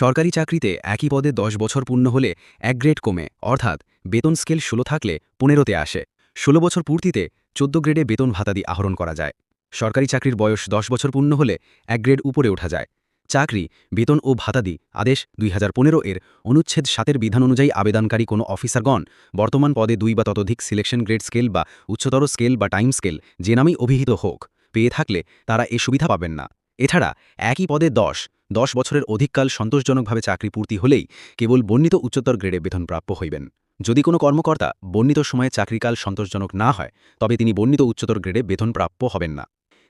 সরকারি চাকরিতে একই পদে দশ বছর পূর্ণ হলে এক গ্রেড কমে, অর্থাৎ বেতন স্কেল ষোলো থাকলে পনেরোতে আসে। ষোলো বছর পূর্তিতে চোদ্দ গ্রেডে বেতন ভাতাদি আহরণ করা যায়। সরকারি চাকরির বয়স দশ বছর পূর্ণ হলে এক গ্রেড উপরে ওঠা যায়। চাকরি, বেতন ও ভাতাদি আদেশ দুই হাজার পনেরো এর অনুচ্ছেদ সাতের বিধান অনুযায়ী আবেদনকারী কোনো অফিসারগণ বর্তমান পদে দুই বা ততোধিক সিলেকশন গ্রেড স্কেল বা উচ্চতর স্কেল বা টাইম স্কেল যে নামেই অভিহিত হোক, পেয়ে থাকলে তারা এ সুবিধা পাবেন না। এছাড়া একই পদে দশ দশ বছরের অধিককাল সন্তোষজনকভাবে চাকরি পূর্তি হলেই কেবল বর্ণিত উচ্চতর গ্রেডে বেতন প্রাপ্য হইবেন। যদি কোনো কর্মকর্তা বর্ণিত সময়ে চাকরিকাল সন্তোষজনক না হয়, তবে তিনি বর্ণিত উচ্চতর গ্রেডে বেতন প্রাপ্য হবেন না।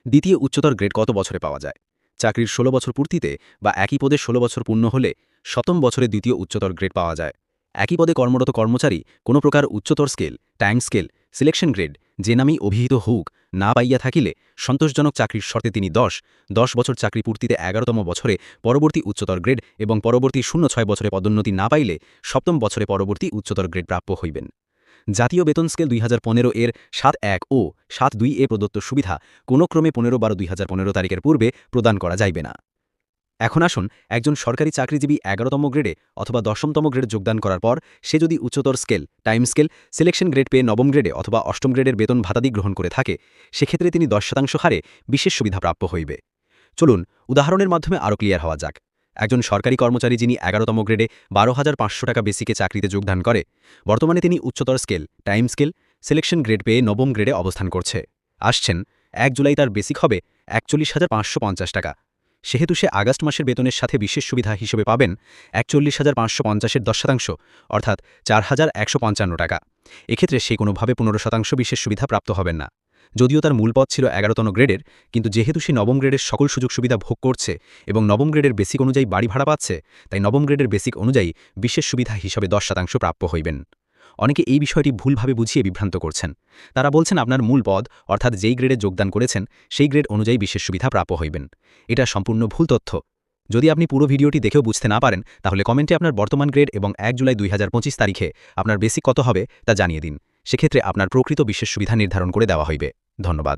দ্বিতীয় উচ্চতর গ্রেড কত বছরে পাওয়া যায়? চাকরির ১৬ বছর পূর্তিতে বা একই পদে ১৬ বছর পূর্ণ হলে সপ্তম বছরে দ্বিতীয় উচ্চতর গ্রেড পাওয়া যায়। একই পদে কর্মরত কর্মচারী কোনো প্রকার উচ্চতর scale, time scale, selection grade, যে নামেই অভিহিত হোক না পাইয়া থাকিলে সন্তোষজনক চাকরির শর্তে তিনি দশ দশ বছর চাকরি পূর্তিতে এগারোতম বছরে পরবর্তী উচ্চতর গ্রেড এবং পরবর্তী শূন্য ছয় বছরে পদোন্নতি না পাইলে সপ্তম বছরে পরবর্তী উচ্চতর গ্রেড প্রাপ্য হইবেন। জাতীয় বেতন স্কেল দুই হাজার পনেরো এর সাত এক ও সাত দুই এ প্রদত্ত সুবিধা কোনো ক্রমে পনেরো বারো দুই তারিখের পূর্বে প্রদান করা যাইবে না। এখন আসুন, একজন সরকারি চাকরিজীবী এগারোতম গ্রেডে অথবা দশমতম গ্রেড যোগদান করার পর, সে যদি উচ্চতর scale, time scale, selection grade পেয়ে নবম গ্রেডে অথবা অষ্টম গ্রেডের বেতন ভাতাদি গ্রহণ করে থাকে, সেক্ষেত্রে তিনি দশ শতাংশ হারে বিশেষ সুবিধা প্রাপ্য হইবে। চলুন, উদাহরণের মাধ্যমে আরও ক্লিয়ার হওয়া যাক। একজন সরকারি কর্মচারী যিনি এগারোতম গ্রেডে বারো হাজার পাঁচশো টাকা বেসিকে চাকরিতে যোগদান করে, বর্তমানে তিনি উচ্চতর scale, time scale, selection grade পেয়ে নবম গ্রেডে অবস্থান করছে। আসছেন, এক জুলাই তার বেসিক হবে একচল্লিশ হাজার পাঁচশো পঞ্চাশ টাকা। সেহেতু সে আগস্ট মাসের বেতনের সাথে বিশেষ সুবিধা হিসেবে পাবেন একচল্লিশ হাজার পাঁচশো পঞ্চাশের দশ শতাংশ অর্থাৎ চার হাজার একশো পঞ্চান্ন টাকা। এক্ষেত্রে সে কোনোভাবে পনেরো শতাংশ বিশেষ সুবিধা প্রাপ্ত হবেন না। যদিও তার মূল পদ ছিল এগারোতন গ্রেডের, কিন্তু যেহেতু সে নবম গ্রেডের সকল সুযোগ সুবিধা ভোগ করছে এবং নবম গ্রেডের বেসিক অনুযায়ী বাড়ি ভাড়া পাচ্ছে, তাই নবম গ্রেডের বেসিক অনুযায়ী বিশেষ সুবিধা হিসাবে দশ শতাংশ প্রাপ্য হইবেন। অনেকে এই বিষয়টি ভুলভাবে বুঝিয়ে বিভ্রান্ত করছেন। তারা বলছেন, আপনার মূল পদ, অর্থাৎ যেই গ্রেডে যোগদান করেছেন, সেই গ্রেড অনুযায়ী বিশেষ সুবিধা প্রাপ্য হইবেন। এটা সম্পূর্ণ ভুল তথ্য। যদি আপনি পুরো ভিডিওটি দেখেও বুঝতে না পারেন, তাহলে কমেন্টে আপনার বর্তমান গ্রেড এবং এক জুলাই দুই হাজার পঁচিশ তারিখে আপনার বেসিক কত হবে, তা জানিয়ে দিন। সেক্ষেত্রে আপনার প্রকৃত বিশেষ সুবিধা নির্ধারণ করে দেওয়া হইবে। ধন্যবাদ।